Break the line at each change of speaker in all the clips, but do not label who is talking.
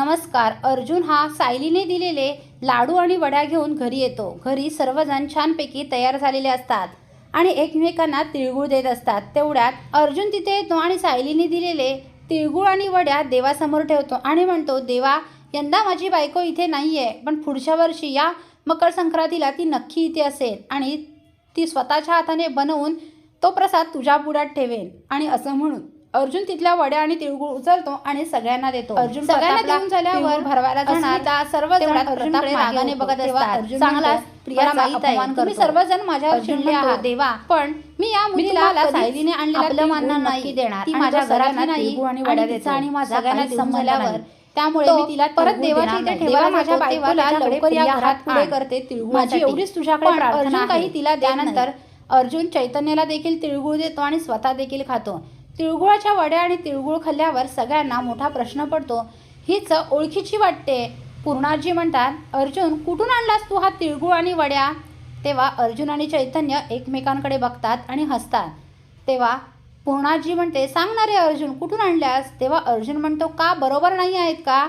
नमस्कार. अर्जुन हा सायलीने दिलेले लाडू आणि वड्या घेऊन घरी येतो. घरी सर्वजण छानपैकी तयार झालेले असतात आणि एकमेकांना तिळगुळ देत असतात. तेवढ्यात अर्जुन तिथे येतो आणि सायलीने दिलेले तिळगुळ आणि वड्या देवासमोर ठेवतो आणि म्हणतो देवा यंदा माझी बायको इथे नाही आहे पण पुढच्या वर्षी या मकर संक्रांतीला ती नक्की इथे असेल आणि ती स्वतःच्या हाताने बनवून तो प्रसाद तुझ्या पुढ्यात ठेवेल आणि असं म्हणून अर्जुन तिथल्या वड्या आणि तिळगुळ उचलतो आणि सगळ्यांना देतो. अर्जुन सगळ्यांना देऊन झाल्यावर भरवायला जाणार. सर्व रागाने बघत असतात. अर्जुन चांगला प्रियाचा अपमान तुम्ही सर्वजण माझ्यावर चिडले आहात. देवा पण मी या मुलीला सायलीने आणलेला नाही. देणार. ती माझ्या घरात नाही आणि वड्या देतो. आणि माझा झाल्यावर त्यामुळे मी तिला परत देवाच्या इथे ठेवा माझ्या बायकोला लवकर या घरात पुढे करते तिळगुळ माझी एवढीच तुझ्याकडे प्रार्थना काही तिला त्यानंतर अर्जुन चैतन्याला देखील तिळगुळ देतो आणि स्वतः देखील खातो तिळगुळाच्या वड्या आणि तिळगुळ खाल्ल्यावर सगळ्यांना मोठा प्रश्न पडतो. हीच ओळखीची वाटते. पूर्णाजी म्हणतात अर्जुन कुठून आणलास तू हा तिळगुळ आणि वड्या? तेव्हा अर्जुन आणि चैतन्य एकमेकांकडे बघतात आणि हसतात. तेव्हा पूर्णाजी म्हणते सांग ना रे अर्जुन कुठून आणल्यास? तेव्हा अर्जुन म्हणतो का बरोबर नाही आहेत का?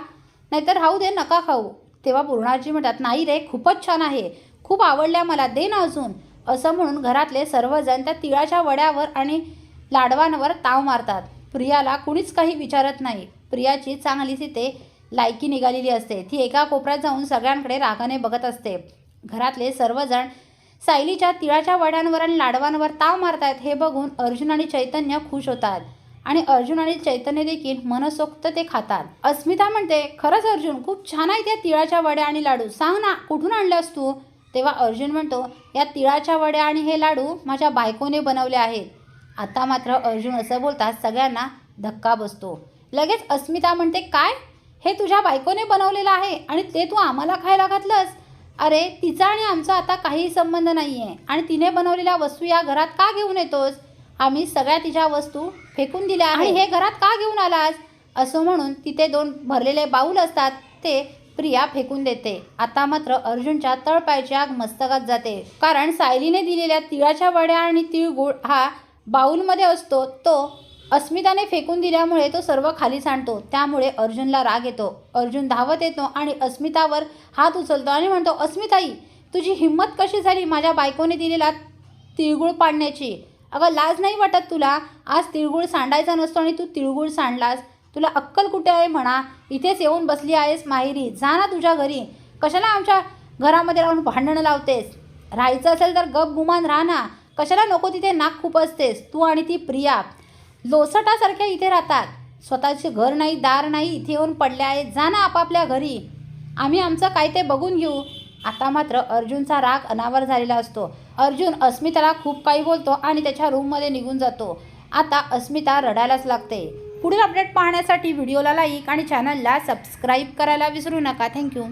नाहीतर राहू दे नका खाऊ. तेव्हा पूर्णाजी म्हणतात नाही रे खूपच छान आहे. खूप आवडल्या मला दे ना अजून. असं म्हणून घरातले सर्वजण त्या तिळाच्या वड्यावर आणि लाडवांवर ताव मारतात. प्रियाला कुणीच काही विचारत नाही. प्रियाची चांगली तिथे लायकी निघालेली असते. ती एका कोपऱ्यात जाऊन सगळ्यांकडे रागाने बघत असते. घरातले सर्वजण सायलीच्या तिळाच्या वड्यांवर आणि लाडवांवर ताव मारतायत हे बघून अर्जुन आणि चैतन्य खुश होतात. आणि अर्जुन आणि चैतन्य देखील मनसोक्त ते खातात. अस्मिता म्हणते खरंच अर्जुन खूप छान आहे त्या तिळाच्या वड्या आणि लाडू. सांग ना कुठून आणल्यास तू? तेव्हा अर्जुन म्हणतो या तिळाच्या वड्या आणि हे लाडू माझ्या बायकोने बनवले आहेत. आता मात्र अर्जुन असं बोलताच सगळ्यांना धक्का बसतो. लगेच अस्मिता म्हणते काय? हे तुझ्या बायकोने बनवलेलं आहे आणि ते तू आम्हाला खायला घातलंस? अरे तिचा आणि आमचा आता काहीही संबंध नाही आहे आणि तिने बनवलेल्या वस्तू या घरात का घेऊन येतोस? आम्ही सगळ्या तिच्या वस्तू फेकून दिल्या आणि हे घरात का घेऊन आलास? असं म्हणून तिथे दोन भरलेले बाऊल असतात ते प्रिया फेकून देते. आता मात्र अर्जुनच्या तळपायची आग मस्तकात जाते. कारण सायलीने दिलेल्या तिळाच्या वड्या आणि तिळगुळ हा बाऊलमध्ये असतो तो अस्मिताने फेकून दिल्यामुळे तो सर्व खाली सांडतो. त्यामुळे अर्जुनला राग येतो. अर्जुन धावत येतो आणि अस्मितावर हात उचलतो आणि म्हणतो अस्मिताई तुझी हिंमत कशी झाली माझ्या बायकोने दिलेला तिळगुळ पाडण्याची? अगं लाज नाही वाटत तुला? आज तिळगुळ सांडायचा नसतो आणि तू तिळगुळ सांडलास. तुला अक्कल कुठे आहे म्हणा? इथेच येऊन बसली आहेस माहेरी. जा ना तुझ्या घरी. कशाला आमच्या घरामध्ये राहून भांडणं लावतेस? राहायचं असेल तर गप गुमान राहा ना. कशाला नको तिथे नाक खूप असतेस? तू आणि ती प्रिया. लोसटासारख्या इथे राहतात. स्वतःचे घर नाही दार नाही इथे येऊन पडले आहेत. जा ना आपापल्या घरी. आम्ही आमचं काय ते बघून घेऊ. आता मात्र अर्जुनचा राग अनावर झालेला असतो. अर्जुन अस्मिताला खूप काही बोलतो आणि त्याच्या रूममध्ये निघून जातो. आता अस्मिता रडायलाच लागते. पुढील अपडेट पाहण्यासाठी व्हिडिओला लाईक आणि चॅनलला सबस्क्राईब करायला विसरू नका. थँक्यू